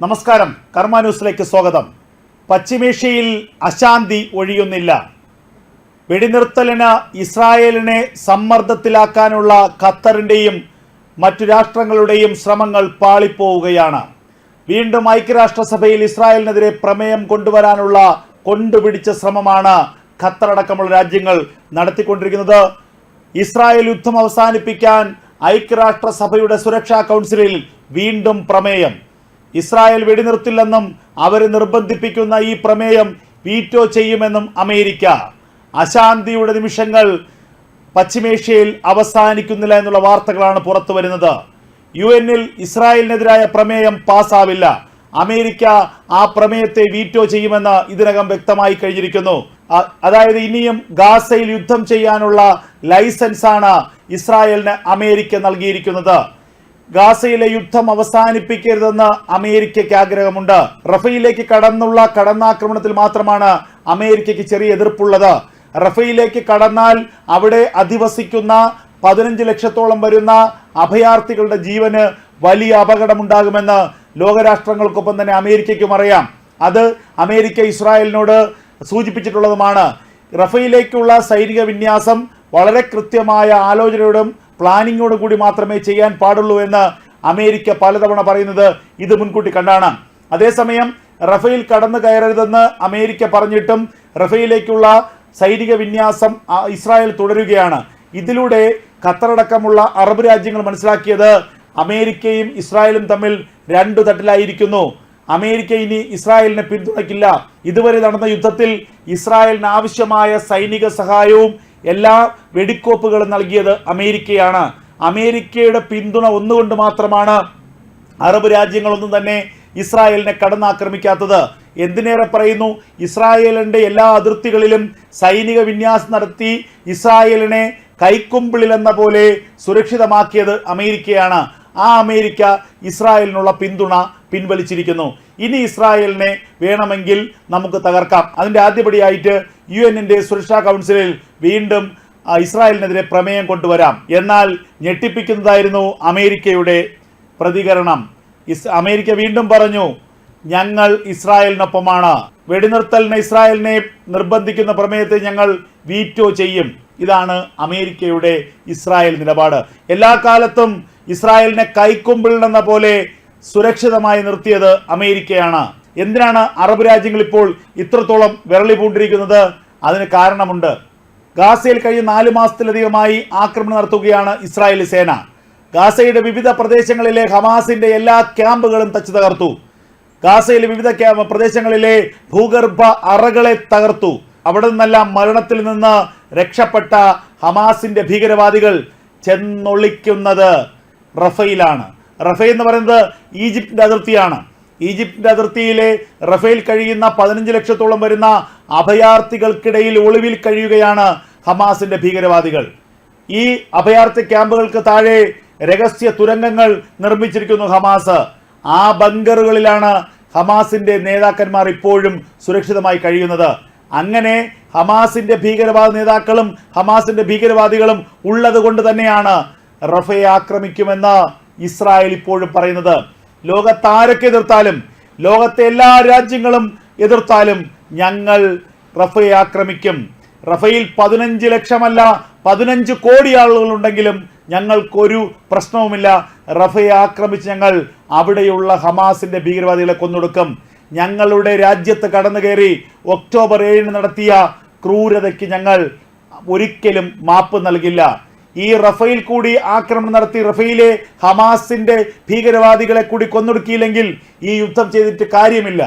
നമസ്കാരം. കർമ്മ ന്യൂസിലേക്ക് സ്വാഗതം. പശ്ചിമേഷ്യയിൽ അശാന്തി ഒഴിയുന്നില്ല. വെടിനിർത്തലിന് ഇസ്രായേലിനെ സമ്മർദ്ദത്തിലാക്കാനുള്ള ഖത്തറിന്റെയും മറ്റു രാഷ്ട്രങ്ങളുടെയും ശ്രമങ്ങൾ പാളിപ്പോവുകയാണ്. വീണ്ടും ഐക്യരാഷ്ട്രസഭയിൽ ഇസ്രായേലിനെതിരെ പ്രമേയം കൊണ്ടുവരാനുള്ള കൊണ്ടുപിടിച്ച ശ്രമമാണ് ഖത്തർ അടക്കമുള്ള രാജ്യങ്ങൾ നടത്തിക്കൊണ്ടിരിക്കുന്നത്. ഇസ്രായേൽ യുദ്ധം അവസാനിപ്പിക്കാൻ ഐക്യരാഷ്ട്രസഭയുടെ സുരക്ഷാ കൗൺസിലിൽ വീണ്ടും പ്രമേയം. ഇസ്രായേൽ വെടിനിർത്തില്ലെന്നും അവരെ നിർബന്ധിപ്പിക്കുന്ന ഈ പ്രമേയം വീറ്റോ ചെയ്യുമെന്നും അമേരിക്ക. അശാന്തിയുടെ നിമിഷങ്ങൾ പശ്ചിമേഷ്യയിൽ അവസാനിക്കുന്നില്ല എന്നുള്ള വാർത്തകളാണ് പുറത്തു വരുന്നത്. യു എന്നിൽ ഇസ്രായേലിനെതിരായ പ്രമേയം പാസ്സാവില്ല. അമേരിക്ക ആ പ്രമേയത്തെ വീറ്റോ ചെയ്യുമെന്ന് ഇതിനകം വ്യക്തമായി കഴിഞ്ഞിരിക്കുന്നു. അതായത് ഇനിയും ഗാസയിൽ യുദ്ധം ചെയ്യാനുള്ള ലൈസൻസ് ആണ് ഇസ്രായേലിന് അമേരിക്ക നൽകിയിരിക്കുന്നത്. ഗാസയിലെ യുദ്ധം അവസാനിപ്പിക്കരുതെന്ന് അമേരിക്കയ്ക്ക് ആഗ്രഹമുണ്ട്. റഫയിലേക്ക് കടന്നുള്ള കടന്നാക്രമണത്തിൽ മാത്രമാണ് അമേരിക്കയ്ക്ക് ചെറിയ എതിർപ്പുള്ളത്. റഫയിലേക്ക് കടന്നാൽ അവിടെ അധിവസിക്കുന്ന പതിനഞ്ച് ലക്ഷത്തോളം വരുന്ന അഭയാർത്ഥികളുടെ ജീവന് വലിയ അപകടമുണ്ടാകുമെന്ന് ലോകരാഷ്ട്രങ്ങൾക്കൊപ്പം തന്നെ അമേരിക്കയ്ക്കും അറിയാം. അത് അമേരിക്ക ഇസ്രായേലിനോട് സൂചിപ്പിച്ചിട്ടുള്ളതുമാണ്. റഫയിലേക്കുള്ള സൈനിക വിന്യാസം വളരെ കൃത്യമായ ആലോചനയോടും പ്ലാനിങ്ങോടും കൂടി മാത്രമേ ചെയ്യാൻ പാടുള്ളൂ എന്ന് അമേരിക്ക പലതവണ പറയുന്നത് ഇത് മുൻകൂട്ടി കണ്ടാണ്. അതേസമയം റഫേൽ കടന്നു കയറരുതെന്ന് അമേരിക്ക പറഞ്ഞിട്ടും റഫേലിലേക്കുള്ള സൈനിക വിന്യാസം ഇസ്രായേൽ തുടരുകയാണ്. ഇതിലൂടെ ഖത്തറടക്കമുള്ള അറബ് രാജ്യങ്ങൾ മനസ്സിലാക്കിയത് അമേരിക്കയും ഇസ്രായേലും തമ്മിൽ രണ്ടു തട്ടിലായിരിക്കുന്നു. അമേരിക്ക ഇനി ഇസ്രായേലിനെ പിന്തുണയ്ക്കില്ല. ഇതുവരെ നടന്ന യുദ്ധത്തിൽ ഇസ്രായേലിന് ആവശ്യമായ സൈനിക സഹായവും എല്ലാ വെടിക്കോപ്പുകളും നൽകിയത് അമേരിക്കയാണ്. അമേരിക്കയുടെ പിന്തുണ ഒന്നുകൊണ്ട് മാത്രമാണ് അറബ് രാജ്യങ്ങളൊന്നും തന്നെ ഇസ്രായേലിനെ കടന്നാക്രമിക്കാത്തത്. എന്തിനേറെ പറയുന്നു? ഇസ്രായേലിന്റെ എല്ലാ അതിർത്തികളിലും സൈനിക വിന്യാസം നടത്തി ഇസ്രായേലിനെ കൈക്കുമ്പിളിലെന്ന പോലെ സുരക്ഷിതമാക്കിയത് അമേരിക്കയാണ്. ആ അമേരിക്ക ഇസ്രായേലിനുള്ള പിന്തുണ പിൻവലിച്ചിരിക്കുന്നു. ഇനി ഇസ്രായേലിനെ വേണമെങ്കിൽ നമുക്ക് തകർക്കാം. അതിന്റെ ആദ്യപടിയായിട്ട് യു എന്നിന്റെ സുരക്ഷാ കൗൺസിലിൽ വീണ്ടും ഇസ്രായേലിനെതിരെ പ്രമേയം കൊണ്ടുവരാം. എന്നാൽ ഞെട്ടിപ്പിക്കുന്നതായിരുന്നു അമേരിക്കയുടെ പ്രതികരണം. ഇസ് അമേരിക്ക വീണ്ടും പറഞ്ഞു ഞങ്ങൾ ഇസ്രായേലിനൊപ്പമാണ്. വെടിനിർത്തലിന് ഇസ്രായേലിനെ നിർബന്ധിക്കുന്ന പ്രമേയത്തെ ഞങ്ങൾ വീറ്റോ ചെയ്യും. ഇതാണ് അമേരിക്കയുടെ ഇസ്രായേൽ നിലപാട്. എല്ലാ കാലത്തും ഇസ്രായേലിനെ കൈക്കുമ്പിളിനെന്ന പോലെ സുരക്ഷിതമായി നിർത്തിയത് അമേരിക്കയാണ്. എന്തിനാണ് അറബ് രാജ്യങ്ങൾ ഇപ്പോൾ ഇത്രത്തോളം വിരളി പൂണ്ടിരിക്കുന്നത് അതിന് കാരണമുണ്ട്. ഗാസയിൽ കഴിഞ്ഞ നാല് മാസത്തിലധികമായി ആക്രമണം നടത്തുകയാണ് ഇസ്രായേൽ സേന. ഗാസയുടെ വിവിധ പ്രദേശങ്ങളിലെ ഹമാസിന്റെ എല്ലാ ക്യാമ്പുകളും തച്ചു തകർത്തു. ഗാസയിലെ വിവിധ പ്രദേശങ്ങളിലെ ഭൂഗർഭ അറകളെ തകർത്തു. അവിടെ നിന്നെല്ലാം മരണത്തിൽ നിന്ന് രക്ഷപ്പെട്ട ഹമാസിന്റെ ഭീകരവാദികൾ ചെന്നൊളിക്കുന്നത് റഫയിലാണ്. റഫൈ എന്ന് പറയുന്നത് ഈജിപ്തിന്റെ അതിർത്തിയാണ്. ഈജിപ്തിന്റെ അതിർത്തിയിലെ റഫേൽ കഴിയുന്ന പതിനഞ്ച് ലക്ഷത്തോളം വരുന്ന അഭയാർത്ഥികൾക്കിടയിൽ ഒളിവിൽ കഴിയുകയാണ് ഹമാസിന്റെ ഭീകരവാദികൾ. ഈ അഭയാർത്ഥി ക്യാമ്പുകൾക്ക് താഴെ രഹസ്യ തുരങ്കങ്ങൾ നിർമ്മിച്ചിരിക്കുന്നു ഹമാസ്. ആ ബങ്കറുകളിലാണ് ഹമാസിന്റെ നേതാക്കന്മാർ ഇപ്പോഴും സുരക്ഷിതമായി കഴിയുന്നത്. അങ്ങനെ ഹമാസിന്റെ ഭീകരവാദ നേതാക്കളും ഹമാസിന്റെ ഭീകരവാദികളും ഉള്ളത് കൊണ്ട് തന്നെയാണ് റഫയെ ആക്രമിക്കുമെന്ന് ഇസ്രായേൽ ഇപ്പോഴും പറയുന്നത്. ലോകത്താരൊക്കെ എതിർത്താലും ലോകത്തെ എല്ലാ രാജ്യങ്ങളും എതിർത്താലും ഞങ്ങൾ റഫയെ ആക്രമിക്കും. റഫയിൽ പതിനഞ്ച് ലക്ഷമല്ല പതിനഞ്ച് കോടി ആളുകളുണ്ടെങ്കിലും ഞങ്ങൾക്കൊരു പ്രശ്നവുമില്ല. റഫയെ ആക്രമിച്ച് ഞങ്ങൾ അവിടെയുള്ള ഹമാസിന്റെ ഭീകരവാദികളെ കൊന്നൊടുക്കും. ഞങ്ങളുടെ രാജ്യത്ത് കടന്നു കയറി ഒക്ടോബർ ഏഴിന് നടത്തിയ ക്രൂരതയ്ക്ക് ഞങ്ങൾ ഒരിക്കലും മാപ്പ് നൽകില്ല. ഈ റഫയിൽ കൂടി ആക്രമണം നടത്തി റഫയിലെ ഹമാസിന്റെ ഭീകരവാദികളെ കൂടി കൊന്നൊടുക്കിയില്ലെങ്കിൽ ഈ യുദ്ധം ചെയ്തിട്ട് കാര്യമില്ല.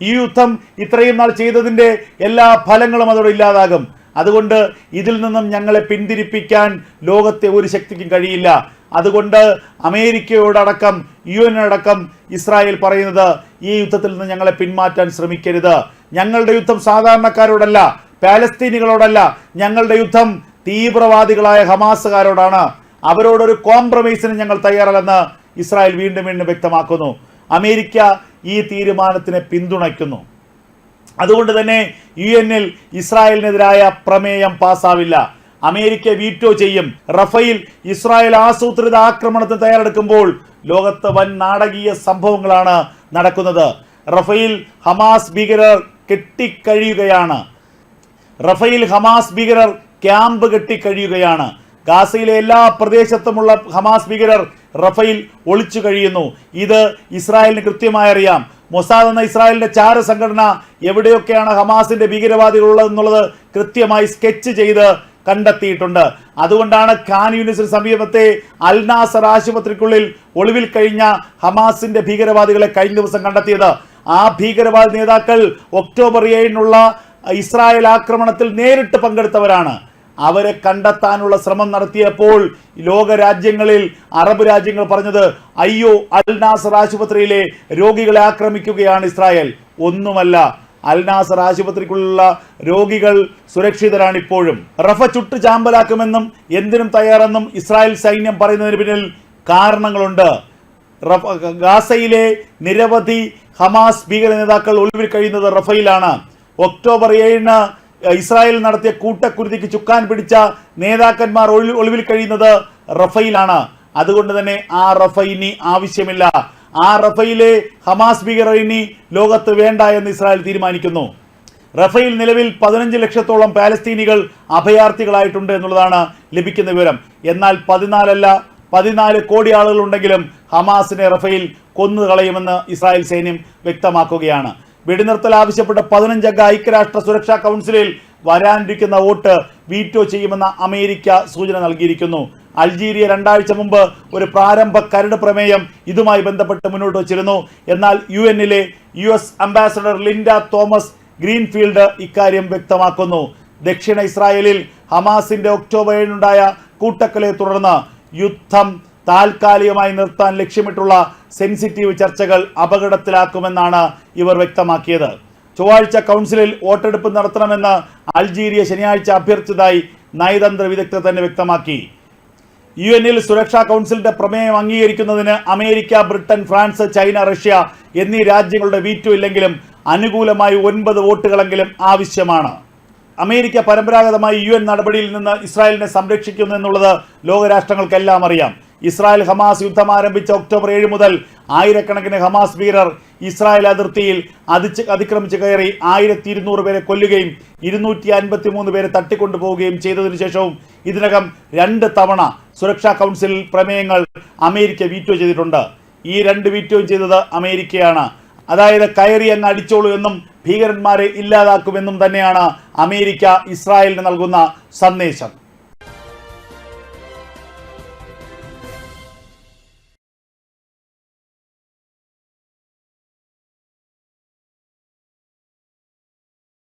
ഈ യുദ്ധം ഇത്രയും നാൾ ചെയ്തതിന്റെ എല്ലാ ഫലങ്ങളും അതോടെ ഇല്ലാതാകും. അതുകൊണ്ട് ഇതിൽ നിന്നും ഞങ്ങളെ പിന്തിരിപ്പിക്കാൻ ലോകത്തെ ഒരു ശക്തിക്കും കഴിയില്ല. അതുകൊണ്ട് അമേരിക്കയോടക്കം യു അടക്കം ഇസ്രായേൽ പറയുന്നത് ഈ യുദ്ധത്തിൽ നിന്ന് ഞങ്ങളെ പിന്മാറ്റാൻ ശ്രമിക്കരുത്. ഞങ്ങളുടെ യുദ്ധം സാധാരണക്കാരോടല്ല പാലസ്തീനികളോടല്ല. ഞങ്ങളുടെ യുദ്ധം തീവ്രവാദികളായ ഹമാസുകാരോടാണ്. അവരോടൊരു കോംപ്രമൈസിന് ഞങ്ങൾ തയ്യാറല്ലെന്ന് ഇസ്രായേൽ വീണ്ടും വീണ്ടും വ്യക്തമാക്കുന്നു. അമേരിക്ക ഈ തീരുമാനത്തിനെ പിന്തുണയ്ക്കുന്നു. അതുകൊണ്ട് തന്നെ യു എന്നിൽ ഇസ്രായേലിനെതിരായ പ്രമേയം പാസ്സാവില്ല. അമേരിക്ക വീറ്റോ ചെയ്യും. റഫയിൽ ഇസ്രായേൽ ആസൂത്രിത ആക്രമണത്തിന് തയ്യാറെടുക്കുമ്പോൾ ലോകത്ത് വൻ നാടകീയ സംഭവങ്ങളാണ് നടക്കുന്നത്. റഫേൽ ഹമാസ് ഭീകരർ കെട്ടിക്കഴിയുകയാണ്. റഫേൽ ഹമാസ് ഭീകരർ ക്യാമ്പ് കെട്ടിക്കഴിയുകയാണ്. ഗാസയിലെ എല്ലാ പ്രദേശത്തുമുള്ള ഹമാസ് ഭീകരർ റഫേൽ ഒളിച്ചു കഴിയുന്നു. ഇത് ഇസ്രായേലിന് കൃത്യമായി അറിയാം. മൊസാദ് എന്ന ഇസ്രായേലിന്റെ ചാര സംഘടന എവിടെയൊക്കെയാണ് ഹമാസിന്റെ ഭീകരവാദികളുള്ളതെന്നുള്ളത് കൃത്യമായി സ്കെച്ച് ചെയ്ത് കണ്ടെത്തിയിട്ടുണ്ട്. അതുകൊണ്ടാണ് ഖാൻ യൂണിസിന് സമീപത്തെ അൽനാസർ ആശുപത്രിക്കുള്ളിൽ ഒളിവിൽ കഴിഞ്ഞ ഹമാസിന്റെ ഭീകരവാദികളെ കഴിഞ്ഞ ദിവസം കണ്ടെത്തിയത്. ആ ഭീകരവാദി നേതാക്കൾ ഒക്ടോബർ ഏഴിനുള്ള ഇസ്രായേൽ ആക്രമണത്തിൽ നേരിട്ട് പങ്കെടുത്തവരാണ്. അവരെ കണ്ടെത്താനുള്ള ശ്രമം നടത്തിയപ്പോൾ ലോക രാജ്യങ്ങളിൽ അറബ് രാജ്യങ്ങൾ പറഞ്ഞത് അയ്യോ അൽ നാസർ ആശുപത്രിയിലെ രോഗികളെ ആക്രമിക്കുകയാണ് ഇസ്രായേൽ. ഒന്നുമല്ല അൽ നാസർ ആശുപത്രിക്കുള്ള രോഗികൾ സുരക്ഷിതരാണ് ഇപ്പോഴും. റഫ ചുട്ട് ചാമ്പലാക്കുമെന്നും എന്തിനും തയ്യാറെന്നും ഇസ്രായേൽ സൈന്യം പറയുന്നതിന് പിന്നിൽ കാരണങ്ങളുണ്ട്. ഗാസയിലെ നിരവധി ഹമാസ് ഭീകര നേതാക്കൾ ഒളിവിൽ കഴിയുന്നത് റഫയിലാണ്. ഒക്ടോബർ ഏഴിന് ഇസ്രായേൽ നടത്തിയ കൂട്ടക്കുരുതിക്ക് ചുക്കാൻ പിടിച്ച നേതാക്കന്മാർ ഒളി- ഒളിവിൽ കഴിയുന്നത് റഫയിലാണ്. അതുകൊണ്ട് തന്നെ ആ റഫൈനി ആവശ്യമില്ല. ആ റഫയിലെ ഹമാസ് ഭീകരർ ഇനി ലോകത്ത് വേണ്ട എന്ന് ഇസ്രായേൽ തീരുമാനിക്കുന്നു. റഫൈൽ നിലവിൽ പതിനഞ്ച് ലക്ഷത്തോളം പാലസ്തീനികൾ അഭയാർത്ഥികളായിട്ടുണ്ട് എന്നുള്ളതാണ് ലഭിക്കുന്ന വിവരം. എന്നാൽ പതിനാലല്ല പതിനാല് കോടി ആളുകളുണ്ടെങ്കിലും ഹമാസിനെ റഫൈൽ കൊന്നു കളയുമെന്ന് ഇസ്രായേൽ സൈന്യം വ്യക്തമാക്കുകയാണ്. വെടിനിർത്തൽ ആവശ്യപ്പെട്ട പതിനഞ്ചംഗ ഐക്യരാഷ്ട്ര സുരക്ഷാ കൗൺസിലിൽ വരാനിരിക്കുന്ന വോട്ട് വീറ്റോ ചെയ്യുമെന്ന അമേരിക്ക സൂചന നൽകിയിരിക്കുന്നു. അൾജീരിയ രണ്ടാഴ്ച മുമ്പ് ഒരു പ്രാരംഭ കരട് പ്രമേയം ഇതുമായി ബന്ധപ്പെട്ട് മുന്നോട്ട് വച്ചിരുന്നു. എന്നാൽ യു എന്നിലെ U S ambassador Linda Thomas Greenfield ഇക്കാര്യം വ്യക്തമാക്കുന്നു. ദക്ഷിണ ഇസ്രായേലിൽ ഹമാസിന്റെ ഒക്ടോബർ ഏഴിനുണ്ടായ കൂട്ടക്കലെ തുടർന്ന് യുദ്ധം താൽക്കാലികമായി നിർത്താൻ ലക്ഷ്യമിട്ടുള്ള സെൻസിറ്റീവ് ചർച്ചകൾ അപകടത്തിലാക്കുമെന്നാണ് ഇവർ വ്യക്തമാക്കിയത്. ചൊവ്വാഴ്ച കൗൺസിലിൽ വോട്ടെടുപ്പ് നടത്തണമെന്ന് അൾജീരിയ ശനിയാഴ്ച അഭ്യർത്ഥിച്ചതായി നയതന്ത്ര വിദഗ്ധർ തന്നെ വ്യക്തമാക്കി. യു എന്നിൽ സുരക്ഷാ കൗൺസിലിന്റെ പ്രമേയം അംഗീകരിക്കുന്നതിന് America Britain France China Russia എന്നീ രാജ്യങ്ങളുടെ വീറ്റോ ഇല്ലെങ്കിലും അനുകൂലമായി ഒൻപത് വോട്ടുകളെങ്കിലും ആവശ്യമാണ്. അമേരിക്ക പരമ്പരാഗതമായി യു എൻ നടപടിയിൽ നിന്ന് ഇസ്രായേലിനെ സംരക്ഷിക്കുന്നു എന്നുള്ളത് ലോകരാഷ്ട്രങ്ങൾക്കെല്ലാം അറിയാം. ഇസ്രായേൽ ഹമാസ് യുദ്ധം ആരംഭിച്ച ഒക്ടോബർ ഏഴ് മുതൽ ആയിരക്കണക്കിന് ഹമാസ് വീരർ ഇസ്രായേൽ അതിർത്തിയിൽ അതിച്ച് അതിക്രമിച്ച് കയറി ആയിരത്തി ഇരുന്നൂറ് പേരെ കൊല്ലുകയും ഇരുന്നൂറ്റി അൻപത്തി മൂന്ന് പേരെ തട്ടിക്കൊണ്ടുപോവുകയും ചെയ്തതിനു ശേഷവും ഇതിനകം രണ്ട് തവണ സുരക്ഷാ കൗൺസിലിൽ പ്രമേയങ്ങൾ അമേരിക്ക വീറ്റോ ചെയ്തിട്ടുണ്ട്. ഈ രണ്ട് വീറ്റോയും ചെയ്തത് അമേരിക്കയാണ്. അതായത് കയറി അങ്ങ് അടിച്ചോളൂ എന്നും ഭീകരന്മാരെ ഇല്ലാതാക്കുമെന്നും തന്നെയാണ് അമേരിക്ക ഇസ്രായേലിന് നൽകുന്ന സന്ദേശം.